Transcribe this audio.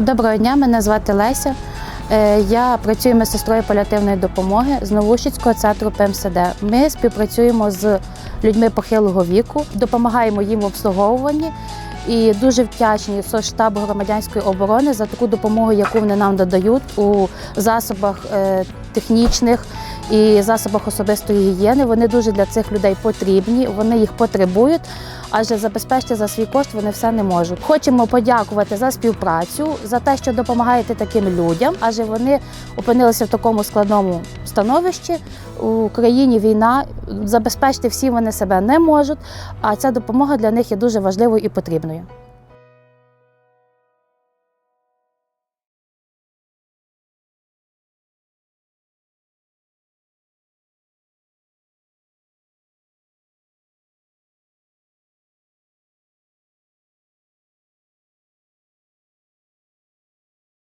Доброго дня, мене звати Леся. Е, Я працюю медсестрою паліативної допомоги з Новушицького центру ПМСД. Ми співпрацюємо з людьми похилого віку, допомагаємо їм в обслуговуванні і дуже вдячні Соцштабу громадянської оборони за таку допомогу, яку вони нам додають у засобах е, технічних і засобах особистої гігієни. Вони дуже для цих людей потрібні, вони їх потребують, адже забезпечити за свій кошт вони все не можуть. Хочемо подякувати за співпрацю, за те, що допомагаєте таким людям, адже вони опинилися в такому складному становищі. У країні війна забезпечити всі вони себе не можуть, а ця допомога для них є дуже важливою і потрібною.